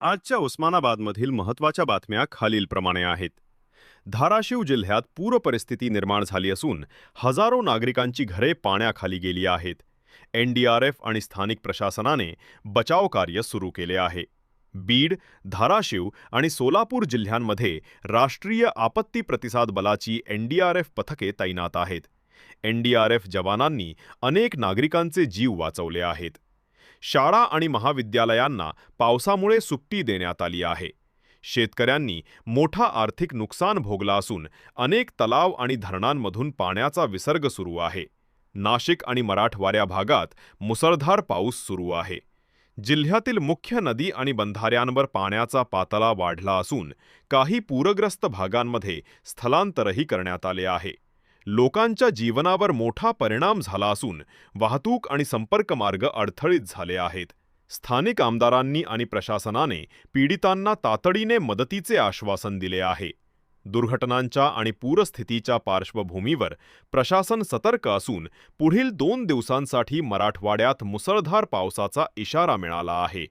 आजच्या उस्मानाबादमधील महत्त्वाच्या बातम्या खालीलप्रमाणे आहेत. धाराशिव जिल्ह्यात पूर परिस्थिती निर्माण झाली असून हजारो नागरिकांची घरे पाण्याखाली गेली आहेत. एनडीआरएफ आणि स्थानिक प्रशासनाने बचाव कार्य सुरू केले आहे. बीड धाराशिव आणि सोलापूर जिल्ह्यांमध्ये राष्ट्रीय आपत्ती प्रतिसाद बलाची एनडीआरएफ पथके तैनात आहेत. एनडीआरएफ जवानांनी अनेक नागरिकांचे जीव वाचवले आहेत. शाळा आणि महाविद्यालयांना पावसामुळे सुट्टी देण्यात आली आहे. शेतकऱ्यांनी मोठा आर्थिक नुकसान भोगला असून अनेक तलाव आणि धरणांमधून पाण्याचा विसर्ग सुरू आहे. नाशिक आणि मराठवाड्या भागात मुसळधार पाऊस सुरू आहे. जिल्ह्यातील मुख्य नदी आणि बंधाऱ्यांवर पाण्याचा पातळा वाढला असून काही पूरग्रस्त भागांमध्ये स्थलांतरही करण्यात आले आहे. लोकांच्या जीवनावर मोठा परिणाम झाला असून वाहतूक आणि संपर्क मार्ग अडथळीत झाले आहेत. स्थानिक आमदारांनी आणि प्रशासनाने पीडितांना तातडीने मदतीचे आश्वासन दिले आहे. दुर्घटनांच्या आणि पूरस्थितीच्या पार्श्वभूमीवर प्रशासन सतर्क असून पुढील दोन दिवसांसाठी मराठवाड्यात मुसळधार पावसाचा इशारा मिळाला आहे.